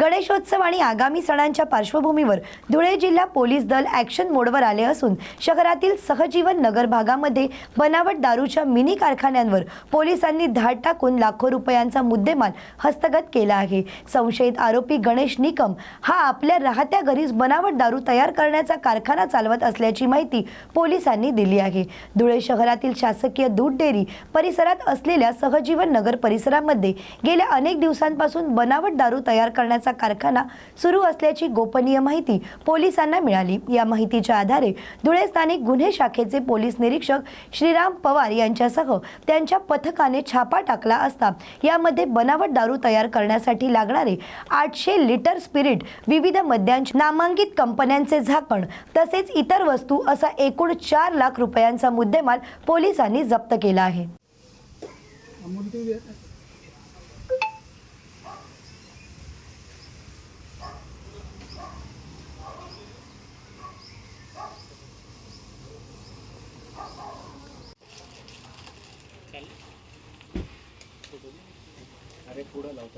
गणेशोत्सव आणि आगामी सणांच्या पार्श्वभूमीवर धुळे जिल्हा पोलीस दल ॲक्शन मोडवर आले असून शहरातील सहजीवन नगर भागामध्ये बनावट दारूच्या मिनी कारखान्यांवर पोलिसांनी धाड टाकून लाखो रुपयांचा मुद्देमाल हस्तगत केला आहे. संशयित आरोपी गणेश निकम हा आपल्या राहत्या घरीच बनावट दारू तयार करण्याचा कारखाना चालवत असल्याची माहिती पोलिसांनी दिली आहे. धुळे शहरातील शासकीय दूध डेअरी परिसरात असलेल्या सहजीवन नगर परिसरामध्ये गेल्या अनेक दिवसांपासून बनावट दारू तयार करण्याचा कारखाना सुरू असल्याची गोपनीय माहिती पोलिसांना मिळाली. या माहितीच्या आधारे धुळे स्थानिक गुन्हे शाखेचे पोलीस निरीक्षक श्रीराम पवार यांच्यासह त्यांच्या पथकाने छापा टाकला असता यामध्ये बनावट दारू तयार करण्यासाठी लागणारे आठशे लिटर स्पिरिट विविध मद्यांचे नामांकित कंपन्यांचे झाकण तसेच इतर वस्तू असा एकूण चार लाख रुपयांचा मुद्देमाल पोलिसांनी जप्त केला आहे.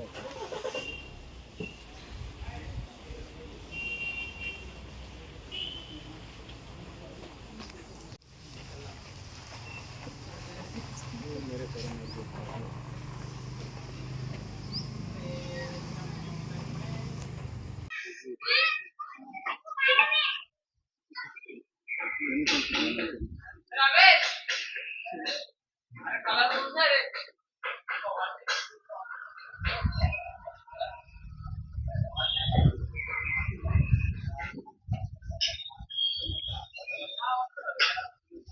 पुढं लावताय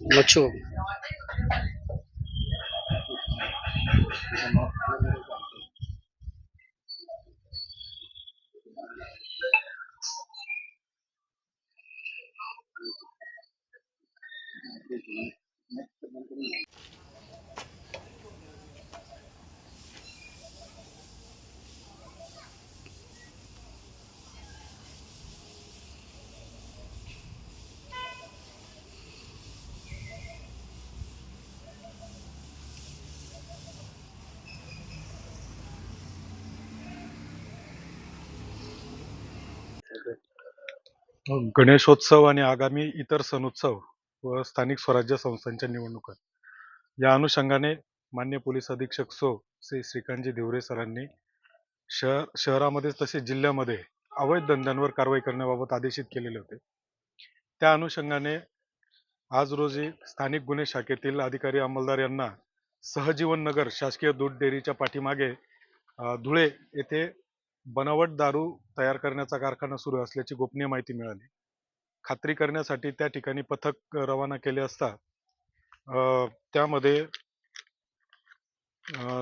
मच्छू गणेशोत्सव आणि आगामी इतर सणोत्सव व स्थानिक स्वराज्य संस्थांच्या निवडणुका. या अनुषंगाने मान्य पोलीस अधीक्षक सो. श्री. श्रीकांतजी धिवरे सरांनी शहर शहरामध्ये तसेच जिल्ह्यामध्ये अवैध धंद्यांवर कारवाई करण्याबाबत आदेशित केलेले होते. त्या अनुषंगाने आज रोजी स्थानिक गुन्हे शाखेतील अधिकारी अंमलदार यांना सहजीवन नगर शासकीय दूध डेअरीच्या पाठीमागे धुळे येथे बनावट दारू तयार करण्याचा कारखाना सुरू असल्याची गोपनीय माहिती मिळाली. खात्री करण्यासाठी त्या ठिकाणी पथक रवाना केले असता त्यामध्ये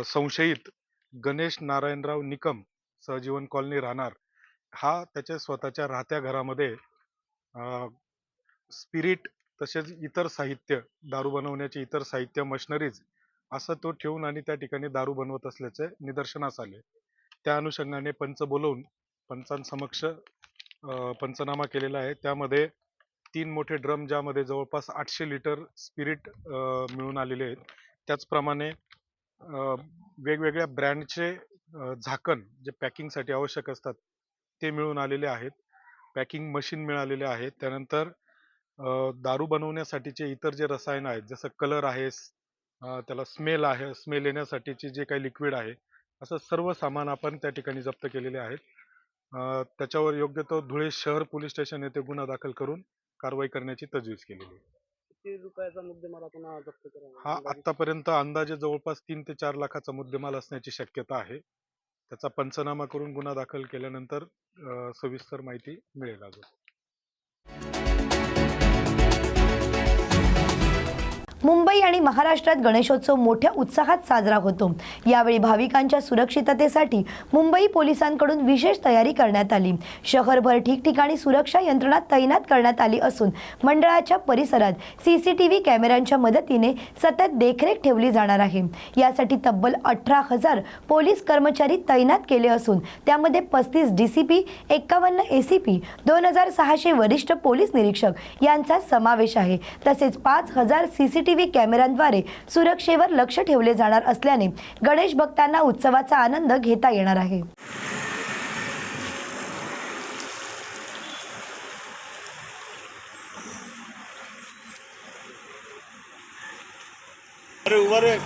संशयित गणेश नारायणराव निकम सहजीवन कॉलनी राहणार हा त्याच्या स्वतःच्या राहत्या घरामध्ये स्पिरिट तसेच इतर साहित्य दारू बनवण्याचे इतर साहित्य मशनरीज असं तो ठेवून आणि त्या ठिकाणी दारू बनवत असल्याचे निदर्शनास आले. त्या अनुषंगाने पंच बोलवून पंचांसमक्ष पंचनामा केलेला आहे. त्यामध्ये तीन मोठे ड्रम ज्यामध्ये जवळपास आठशे लिटर स्पिरिट मिळून आलेले आहेत. त्याचप्रमाणे वेगवेगळ्या ब्रँडचे झाकण जे पॅकिंगसाठी आवश्यक असतात ते मिळून आलेले आहेत. पॅकिंग मशीन मिळालेले आहेत. त्यानंतर दारू बनवण्यासाठीचे इतर जे रसायन आहेत जसं कलर आहे त्याला स्मेल आहे स्मेल येण्यासाठीचे जे काही लिक्विड आहे असं सर्व सामान आपण त्या ठिकाणी जप्त केलेले आहेत. त्याच्यावर योग्य तो धुळे शहर पोलीस स्टेशन येथे गुन्हा दाखल करून कारवाई करण्याची तजवीज केलेली आहे. किती रुपयाचा मुद्देमाल आपण हा जप्त केला हा आतापर्यंत अंदाजे जवळपास तीन ते चार लाखाचा मुद्देमाल असण्याची शक्यता आहे. त्याचा पंचनामा करून गुन्हा दाखल केल्यानंतर सविस्तर माहिती मिळेल अजून. मुंबई आणि महाराष्ट्रात गणेशोत्सव मोठ्या उत्साहात साजरा होतो. यावेळी भाविकांच्या सुरक्षिततेसाठी मुंबई पोलिसांकडून विशेष तयारी करण्यात आली. शहरभर ठिकठिकाणी सुरक्षा यंत्रणा तैनात करण्यात आली असून मंडळाच्या परिसरात सीसीटीव्ही कॅमेऱ्यांच्या मदतीने सतत देखरेख ठेवली जाणार आहे. यासाठी तब्बल अठरा हजार पोलीस कर्मचारी तैनात केले असून त्यामध्ये पस्तीस डीसीपी एक्कावन्न एसीपी दोन हजार सहाशे वरिष्ठ पोलीस निरीक्षक यांचा समावेश आहे. तसेच पाच हजार सीसीटीव्ही सीसीटीव्ही कॅमेऱ्यांद्वारे सुरक्षेवर लक्ष ठेवले जाणार असल्याने गणेश भक्तांना उत्सवाचा आनंद घेता येणार आहे. अरे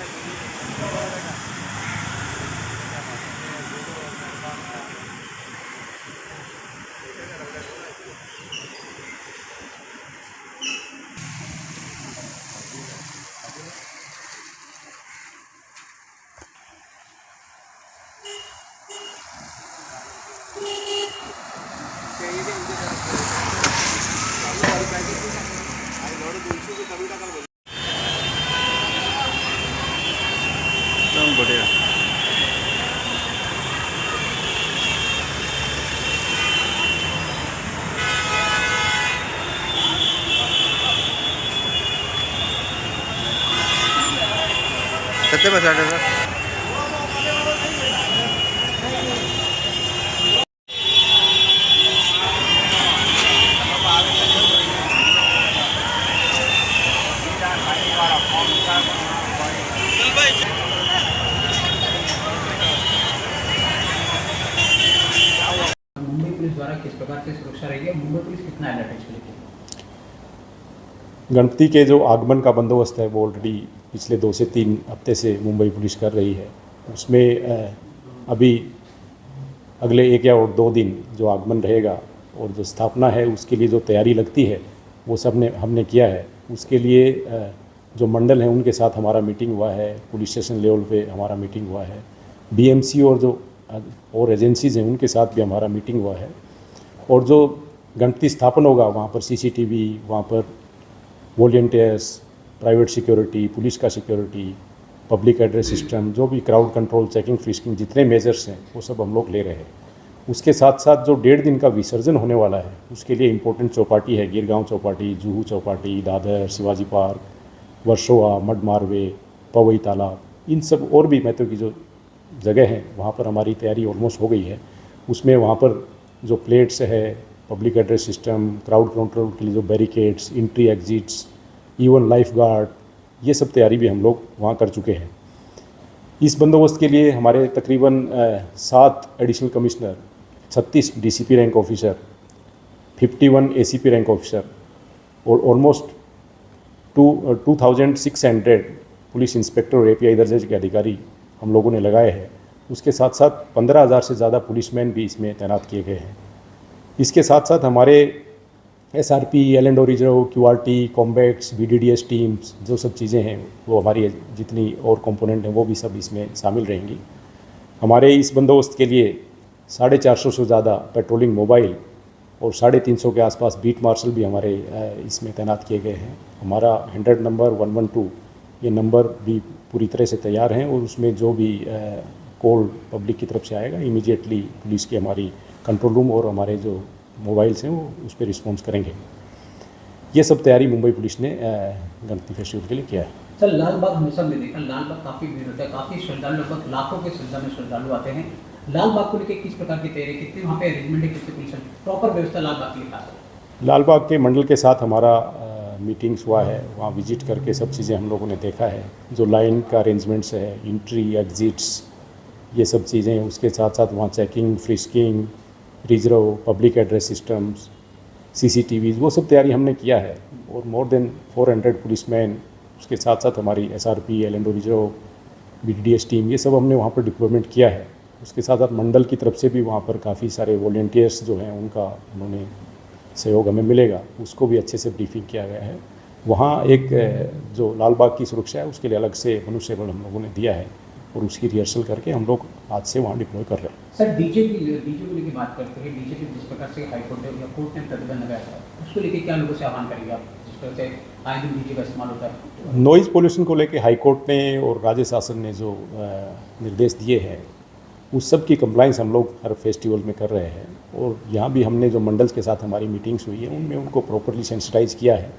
どうもありがとうございました。कितने पैसे आटे सर मुंबई पुलिस द्वारा किस प्रकार से सुरक्षा रही है? मुंबई पुलिस कितना अलर्ट है गणपति के जो आगमन का बंदोबस्त है वो ऑलरेडी पिछले दो से तीन हफ़्ते से मुंबई पुलिस कर रही है। उसमें अभी अगले एक या और दो दिन जो आगमन रहेगा और जो स्थापना है, उसके लिए जो तैयारी लगती है, वो सबने, हमने किया है। उसके लिए जो मंडल हैं, उनके साथ हमारा मीटिंग हुआ है। पुलिस स्टेशन लेवल पे हमारा मीटिंग हुआ है। बीएमसी और जो और एजेंसीज हैं, उनके साथ भी हमारा मीटिंग हुआ है। और जो गणपति स्थापन होगा, वहाँ पर सीसीटीवी, वहाँ पर वॉल्टियर्स प्राइवेट सिक्योरिटी पुलिस का सिक्योरिटी पब्लिक एड्रेस सिस्टम जो भी क्राउड कंट्रोल चेकिंग फ्रिस्किंग जितने मेजर्स हैं, वो सब हम लोग ले रहे हैं। उसके साथ साथ जो डेढ़ दिन का विसर्जन होने वाला है, उसके लिए इम्पोर्टेंट चौपाटी है, गिरगांव चौपाटी, जूहू चौपाटी, दादर, शिवाजी पार्क, वर्सोवा मड मारवे पवई तालाब, इन सब और भी महत्व की जो जगह हैं, वहाँ पर हमारी तैयारी ऑलमोस्ट हो गई है। उसमें वहाँ पर जो प्लेट्स है public address system crowd control के लिए जो barricades entry exits even life guard ये सब तैयारी भी हम लोग वहाँ कर चुके हैं। इस बंदोबस्त के लिए हमारे तकरीबन सात एडिशनल कमिश्नर छत्तीस DCP rank officer 51 ACP rank officer और almost two two thousand six hundred police inspector और ए एपीआई दर्जे के अधिकारी हम लोगों ने लगाए हैं। उसके साथ साथ पंद्रह हज़ार से ज़्यादा पुलिसमैन भी इसमें तैनात किए गए हैं। इसके साथ साथ हमारे S R P L and reserve Q R T combax B D D S teams जो सब चीज़ें हैं, वो हमारी जितनी और कंपोनेंट हैं, वो भी सब इसमें शामिल रहेंगी। हमारे इस बंदोबस्त के लिए साढ़े चार सौ से ज़्यादा पेट्रोलिंग मोबाइल और साढ़े तीन सौ के आसपास बीट मार्शल भी हमारे इसमें तैनात किए गए हैं। हमारा hundred number one one two ये नंबर भी पूरी तरह से तैयार हैं और उसमें जो भी कॉल पब्लिक की तरफ़ से आएगा इमीडिएटली पुलिस की हमारी कंट्रोल रूम और हमारे जो मोबाइल्स हैं वो उस पर रिस्पॉन्स करेंगे। ये सब तैयारी मुंबई पुलिस ने गणपति फेस्टिवल के लिए किया है। सर लाल बाग हमेशा हमने देखा लाल बाग काफ़ी भीड़ होता है काफ़ी श्रद्धालु लगभग लाखों के संख्या में श्रद्धालु आते हैं। लाल बाग को लेकर किस प्रकार की तैयारी कितनी वहाँ पे अरेंजमेंट है कितनी पुलिस प्रॉपर व्यवस्था लाल बाग के लिए लाल बाग के मंडल के साथ हमारा मीटिंग्स हुआ है वहाँ विज़िट करके सब चीज़ें हम लोगों ने देखा है। जो लाइन का अरेंजमेंट्स है इंट्री एग्जिट्स ये सब चीज़ें उसके साथ साथ वहाँ checking frisking reserve public address systems C C CCTVs वो सब तैयारी हमने किया है। और मोर देन 400 पुलिसमैन उसके साथ साथ हमारी S R P L reserve B D D S team ये सब हमने वहाँ पर डिप्लॉयमेंट किया है। उसके साथ साथ मंडल की तरफ़ से भी वहाँ पर काफ़ी सारे वॉल्टियर्स जो हैं, उनका उन्होंने सहयोग हमें मिलेगा। उसको भी अच्छे से ब्रीफिंग किया गया है। वहाँ एक, जो लाल बाग की सुरक्षा है, उसके लिए अलग से मनुष्य बल हम लोगों ने दिया है। और उसकी रिहर्सल करके हम लोग आज से वहाँ डिप्लॉय कर रहे हैं। सर डीजे की डीजे को लेकर बात करते हैं। डीजे की जिस प्रकार से हाईकोर्ट या कोर्ट ने प्रतिबंध लगाया था उसको लेकर क्या लोगों से आह्वान करेंगे आप? जिस प्रकार से आए दिन डीजे का इस्तेमाल होता है। नॉइज़ पोल्यूशन को लेके हाई कोर्ट ने और राज्य शासन ने जो निर्देश दिए हैं उस सब की कंप्लाइंस हम लोग हर फेस्टिवल में कर रहे हैं। और यहाँ भी हमने जो मंडल्स के साथ हमारी मीटिंग्स हुई है उनमें उनको प्रॉपरली सेंसिटाइज किया है।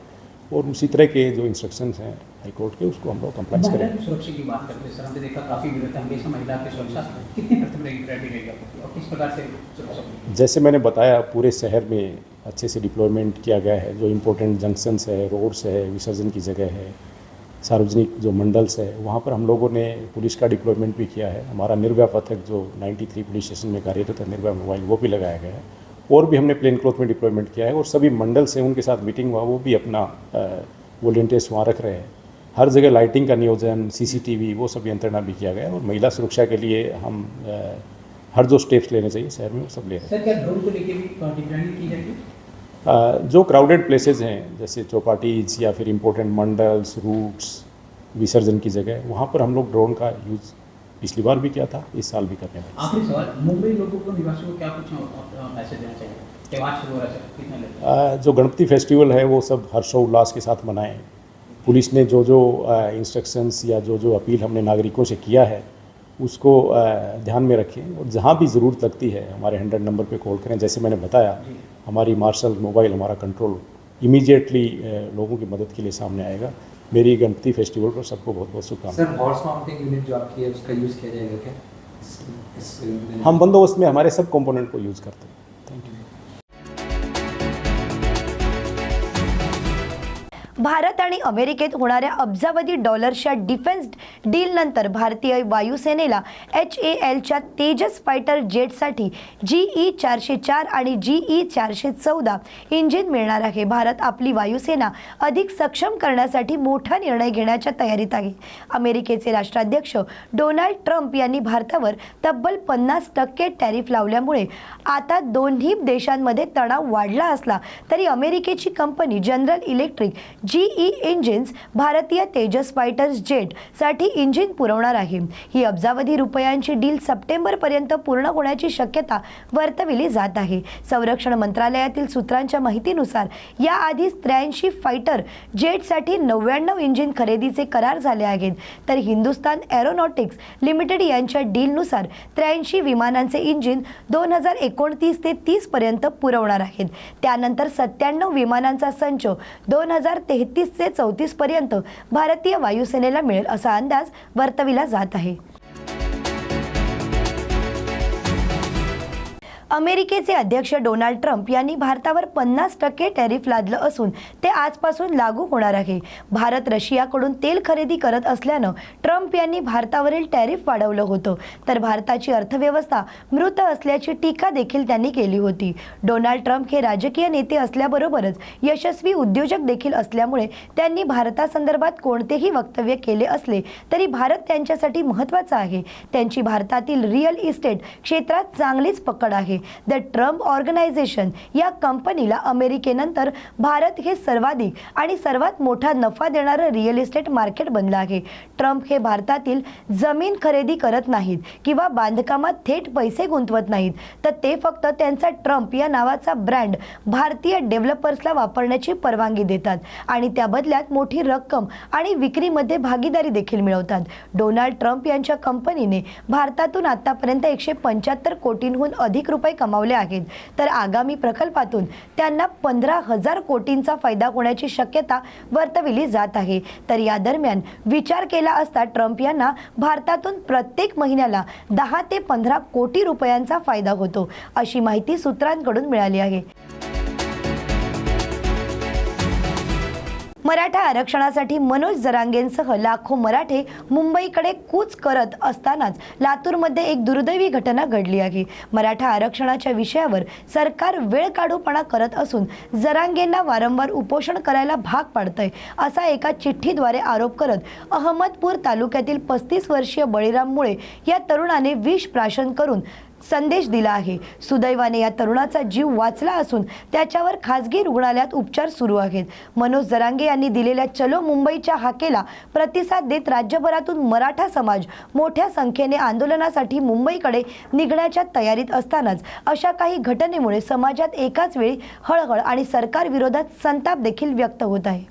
और उसी तरह के जो इंस्ट्रक्शंस हैं हाई कोर्ट के उसको हम लोग कंप्लाइंस करेंगे। सुरक्षा की बात करते हैं सर हमने देखा काफ़ी होता है हमेशा महिला की सुरक्षा कितनी प्रथम रहेगी और किस प्रकार से जैसे मैंने बताया पूरे शहर में अच्छे से डिप्लॉयमेंट किया गया है जो इम्पोर्टेंट जंक्शंस है रोड्स है विसर्जन की जगह है सार्वजनिक जो मंडल्स है वहाँ पर हम लोगों ने पुलिस का डिप्लॉयमेंट भी किया है। हमारा निर्भया पथक जो 93 पुलिस स्टेशन में कार्यरत है निर्भया मोबाइल वो भी लगाया गया है। और भी हमने प्लेन क्लॉथ में डिप्लॉयमेंट किया है और सभी मंडल से उनके साथ मीटिंग हुआ वो भी अपना वॉल्टियर्स वहाँ रख रहे हैं। हर जगह लाइटिंग का नियोजन सीसीटीवी वो सब यंत्रणा भी किया गया है और महिला सुरक्षा के लिए हम हर जो स्टेप्स लेने चाहिए शहर में वो सब ले रहे हैं। सर क्या ड्रोन को लेके भी डिप्लॉयमेंट की जाएगी? जो क्राउडेड प्लेसेस हैं जैसे चौपाटीज या फिर इम्पोर्टेंट मंडल्स रूट्स विसर्जन की जगह वहाँ पर हम लोग ड्रोन का यूज़ पिछली बार भी किया था इस साल भी करने वाले। आखिरी सवाल मुंबई लोगों को निवासियों को क्या कुछ मैसेज देना चाहिए? हो है अ, जो गणपति फेस्टिवल है वो सब हर्षोल्लास के साथ मनाएँ। पुलिस ने जो जो इंस्ट्रक्शंस या जो जो अपील हमने नागरिकों से किया है उसको ध्यान में रखें। और जहाँ भी ज़रूरत लगती है हमारे हंड्रेड नंबर पे कॉल करें। जैसे मैंने बताया हमारी मार्शल मोबाइल हमारा कंट्रोल इमीडिएटली लोगों की मदद के लिए सामने आएगा। मेरी गणपति फेस्टिवल पर सबको बहुत बहुत शुभकामनाएं सर हॉर्स माउंटिंग यूनिट जो आपकी है उसका यूज़ किया जाएगा क्या? हम बंदोबस्त में हमारे सब कंपोनेंट को यूज़ करते हैं भारत आणि अमेरिकेत होणाऱ्या अब्जावधी डॉलर्सच्या डिफेन्स डीलनंतर भारतीय वायुसेनेला एच ए एलच्या तेजस फायटर जेटसाठी जी ई चारशे चार आणि जी ई चारशे चौदा इंजिन मिळणार आहे. भारत आपली वायुसेना अधिक सक्षम करण्यासाठी मोठा निर्णय घेण्याच्या तयारीत आहे. अमेरिकेचे राष्ट्राध्यक्ष डोनाल्ड ट्रम्प यांनी भारतावर तब्बल पन्नास टक्के टॅरिफ लावल्यामुळे आता दोन्ही देशांमध्ये तणाव वाढला असला तरी अमेरिकेची company General Electric G E engines भारतीय तेजस फायटर्स जेटसाठी इंजिन पुरवणार आहे. ही अब्जावधी रुपयांची डील सप्टेंबरपर्यंत पूर्ण होण्याची शक्यता वर्तविली जात आहे. संरक्षण मंत्रालयातील सूत्रांच्या माहितीनुसार याआधीच त्र्याऐंशी फायटर जेटसाठी नव्याण्णव इंजिन खरेदीचे करार झाले आहेत. तर हिंदुस्तान एरोनॉटिक्स लिमिटेड यांच्या डीलनुसार त्र्याऐंशी विमानांचे इंजिन दोन हजार एकोणतीस ते तीसपर्यंत पुरवणार आहेत. त्यानंतर सत्त्याण्णव विमानांचा संच दोन हजार तेहतीस ते चौतीस पर्यंत भारतीय वायुसेनेला मिळेल असा अंदाज वर्तविला जात आहे. अमेरिकेचे अध्यक्ष डोनाल्ड ट्रम्प यांनी भारतावर पन्नास टक्के टॅरिफ लादलं असून ते आजपासून लागू होणार आहे. भारत रशियाकडून तेल खरेदी करत असल्यानं ट्रम्प यांनी भारतावरील टॅरिफ वाढवलं होतं. तर भारताची अर्थव्यवस्था मृत असल्याची टीका देखील त्यांनी केली होती. डोनाल्ड ट्रम्प हे राजकीय नेते असल्याबरोबरच यशस्वी उद्योजक देखील असल्यामुळे त्यांनी भारतासंदर्भात कोणतेही वक्तव्य केले असले तरी भारत त्यांच्यासाठी महत्त्वाचा आहे. त्यांची भारतातील रिअल इस्टेट क्षेत्रात चांगलीच पकड आहे. द ट्रम्प ऑर्गनायझेशन या कंपनीला अमेरिकेनंतर भारत हे सर्वाधिक आणि सर्वात मोठा नफा देणारं रिअल इस्टेट मार्केट बनलं आहे. ट्रम्प हे भारतातील जमीन खरेदी करत नाहीत किंवा बांधकामात थेट पैसे गुंतवत नाहीत. तर ते फक्त त्यांचा ट्रम्प या नावाचा ब्रँड भारतीय डेव्हलपर्सला वापरण्याची परवानगी देतात आणि त्या बदल्यात मोठी रक्कम आणि विक्रीमध्ये भागीदारी देखील मिळवतात. डोनाल्ड ट्रम्प यांच्या कंपनीने भारतातून आतापर्यंत एकशे पंच्याहत्तर कोटींहून अधिक रुपये कमावले आहेत. तर आगामी प्रकल्पातून त्यांना पंधरा हजार कोटींचा फायदा होण्याची शक्यता वर्तविली जात आहे. तर या दरम्यान विचार केला असता ट्रम्प यांना भारतातून प्रत्येक महिन्याला दहा ते पंधरा कोटी रुपयांचा फायदा होतो अशी माहिती सूत्रांकडून मिळाली आहे. मराठा आरक्षणासाठी मनोज जरांगेंसह लाखो मराठे मुंबईकडे कूच करत असतानाच लातूरमध्ये एक दुर्दैवी घटना घडली आहे. मराठा आरक्षणाच्या विषयावर सरकार वेळ काढूपणा करत असून जरांगेंना वारंवार उपोषण करायला भाग पाडतंय असा एका चिठ्ठीद्वारे आरोप करत अहमदपूर तालुक्यातील पस्तीस वर्षीय बळीराम मुळे या तरुणाने विष प्राशन करून संदेश दिला आहे. सुदैवाने या तरुणाचा जीव वाचला असून त्याच्यावर खासगी रुग्णालयात उपचार सुरू आहेत. मनोज जरांगे यांनी दिलेल्या चलो मुंबईच्या हाकेला प्रतिसाद देत राज्यभरातून मराठा समाज मोठ्या संख्येने आंदोलनासाठी मुंबईकडे निघण्याच्या तयारीत असतानाच अशा काही घटनेमुळे समाजात एकाच वेळी हळहळ आणि सरकार विरोधात संताप देखील व्यक्त होत आहे.